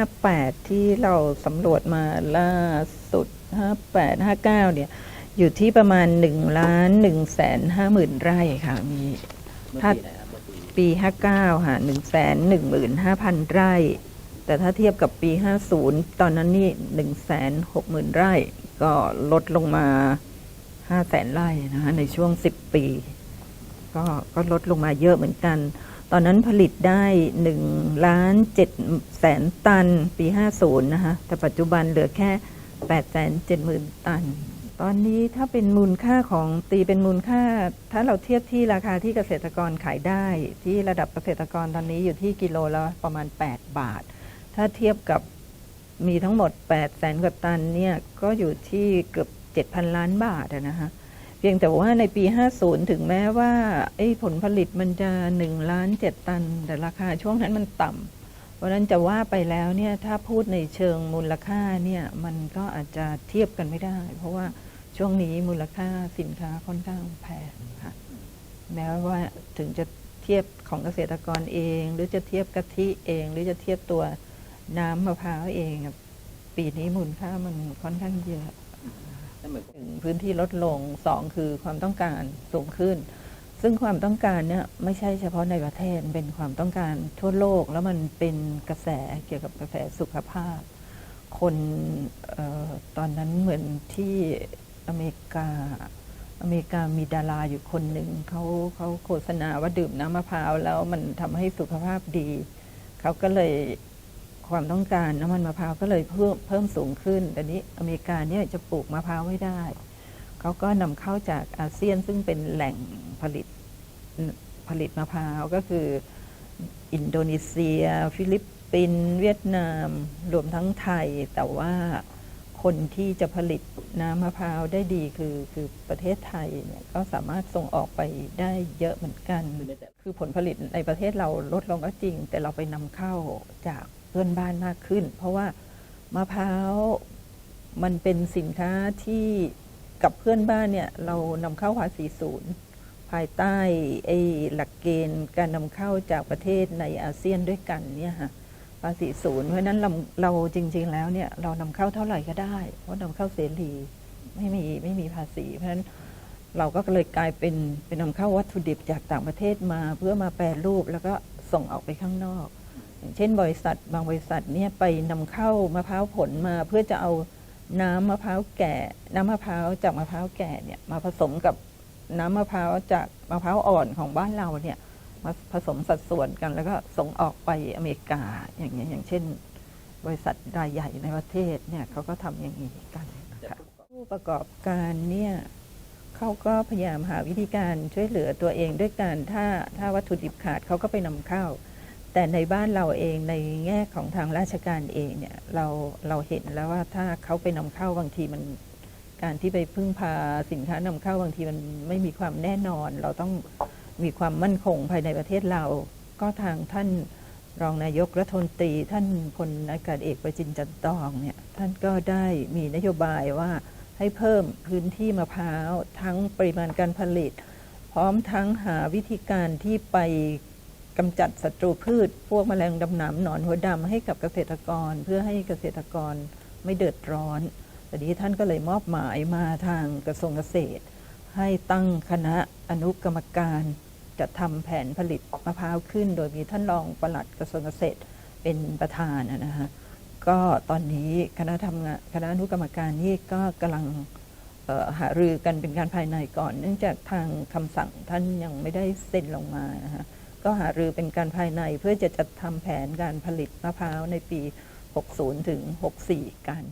58 ที่เราสำรวจมาล่าสุด 58 59 เนี่ย อยู่ที่ประมาณ1ล้าน1แสน5หมื่นไร่ค่ะ มีเมื่อถ้าปีไหนครับเมื่อปีปี 59 ค่ะ1แสน1หมื่น5,000 ไร่ แต่ถ้าเทียบกับปี 50 ตอนนั้นนี่1แสน6หมื่นไร่ ก็ลดลงมา5แสนไร่นะคะในช่วง 10 ปี ก็ก็ลดลงมาเยอะเหมือนกัน ตอนนั้นผลิตได้1ล้าน7แสนตันปี 50 นะคะ แต่ปัจจุบันเหลือแค่8แสน7หมื่นตัน ตอนนี้ถ้าเป็นมูลค่าของตีเป็นมูลค่า ถ้าเราเทียบที่ราคาที่เกษตรกรขายได้ ที่ระดับเกษตรกรตอนนี้อยู่ที่กิโลละประมาณ 8 บาท ถ้าเทียบกับมีทั้งหมด8แสนกว่าตันเนี่ย ก็อยู่ที่เกือบ 7,000 ล้านบาทนะคะ พียงแต่ว่าในปี 50 ถึงแม้ว่าผลผลิตมันจะ1ล้าน7ตัน แต่ราคาช่วงนั้นมันต่ำเพราะฉะนั้นจะว่าไปแล้วเนี่ยถ้าพูดในเชิงมูลค่าเนี่ยมันก็อาจจะเทียบกันไม่ได้ เพราะว่าช่วงนี้มูลค่าสินค้าค่อนข้างแพงค่ะแม้ว่าถึงจะเทียบของเกษตรกรเอง หรือจะเทียบกะทิเอง หรือจะเทียบตัวน้ำมะพร้าวเอง ปีนี้มูลค่ามันค่อนข้างเยอะ พื้นที่ลดลงสองคือความต้องการสูงขึ้น ซึ่งความต้องการเนี่ยไม่ใช่เฉพาะในประเทศเป็นความต้องการทั่วโลกแล้วมันเป็นกระแสเกี่ยวกับกระแสสุขภาพ คนออตอนนั้นเหมือนที่อเมริกาอเมริกามีดาราอยู่คนหนึ่งเขาเขาโฆษณาว่าดื่มน้ำมะพร้าวแล้วมันทำให้สุขภาพดี เขาก็เลย ความต้องการน้ำมันมะพร้าวก็เลยเพิ่มเพิ่มสูงขึ้นแต่นี้อเมริกาเนี่ยจะปลูกมะพร้าวไม่ได้ เขาก็นำเข้าจากอาเซียนซึ่งเป็นแหล่งผลิตผลิตมะพร้าวก็คือ อินโดนีเซีย ฟิลิปปินส์เวียดนาม รวมทั้งไทย แต่ว่าคนที่จะผลิตน้ำมะพร้าวได้ดีคือคือประเทศไทยเนี่ยก็สามารถส่งออกไปได้เยอะเหมือนกัน คือไม่แต่คือผลผลิตในประเทศเราลดลงก็จริง แต่เราไปนำเข้าจาก เพื่อนบ้านมากขึ้น เพราะว่ามะพร้าวมันเป็นสินค้าที่กับเพื่อนบ้านเนี่ยเรานำเข้าภาษีศูนย์ ภายใต้ไอ้หลักเกณฑ์การนำเข้าจากประเทศในอาเซียนด้วยกันเนี่ยค่ะภาษีศูนย์เพราะนั้นเราเราจริง ๆ แล้วเนี่ยเรานำเข้าเท่าไหร่ก็ได้ เพราะนำเข้าเสรีไม่มีไม่มีภาษี เพราะฉะนั้นเราก็เลยกลายเป็นเป็นนำเข้าวัตถุดิบจากต่างประเทศมา เพื่อมาแปรรูปแล้วก็ส่งออกไปข้างนอก เช่นบริษัทบางบริษัทเนี่ยไปนำเข้ามะพร้าวผลมาเพื่อจะเอาน้ำมะพร้าวแก่ น้ำมะพร้าวจากมะพร้าวแก่เนี่ยมาผสมกับน้ำมะพร้าวจากมะพร้าวอ่อนของบ้านเราเนี่ยมาผสมสัดส่วนกัน แล้วก็ส่งออกไปอเมริกาอย่างเงี้ยอย่างเช่น บริษัทรายใหญ่ในประเทศเนี่ยเขาก็ทำอย่างนี้กันค่ะผู้ประกอบการเนี่ยเขาก็พยายามหาวิธีการช่วยเหลือตัวเองด้วยการถ้าถ้าวัตถุดิบขาดเขาก็ไปนำเข้า แต่ในบ้านเราเองในแง่ของทางราชการเองเนี่ยเราเราเห็นแล้วว่าถ้าเขาไปนำเข้าบางทีมันการที่ไปพึ่งพาสินค้านำเข้าบางทีมันไม่มีความแน่นอน เราต้องมีความมั่นคงภายในประเทศเรา ก็ทางท่านรองนายกรัฐมนตรี ท่านพลอากาศเอกประจินจันทร์ตองเนี่ยท่านก็ได้มีนโยบายว่าให้เพิ่มพื้นที่มะพร้าวทั้งปริมาณการผลิต พร้อมทั้งหาวิธีการที่ไป กำจัดศัตรูพืช พวกแมลงดำหนามหนอนหัวดำให้กับเกษตรกร เพื่อให้เกษตรกรไม่เดือดร้อนแต่นี้ท่านก็เลยมอบหมายมาทางกระทรวงเกษตร ให้ตั้งคณะอนุกรรมการจัดทำแผนผลิตมะพร้าวขึ้น โดยมีท่านรองปลัดกระทรวงเกษตรเป็นประธานนะฮะก็ตอนนี้คณะทำงานคณะอนุกรรมการนี่ก็กำลังหารือกันเป็นการภายในก่อน เนื่องจากทางคำสั่งท่านยังไม่ได้เซ็นลงมานะฮะ ก็หารือเป็นการภายในเพื่อจะจัดทำแผนการผลิตมะพร้าวในปี 60 ถึง 64 กัน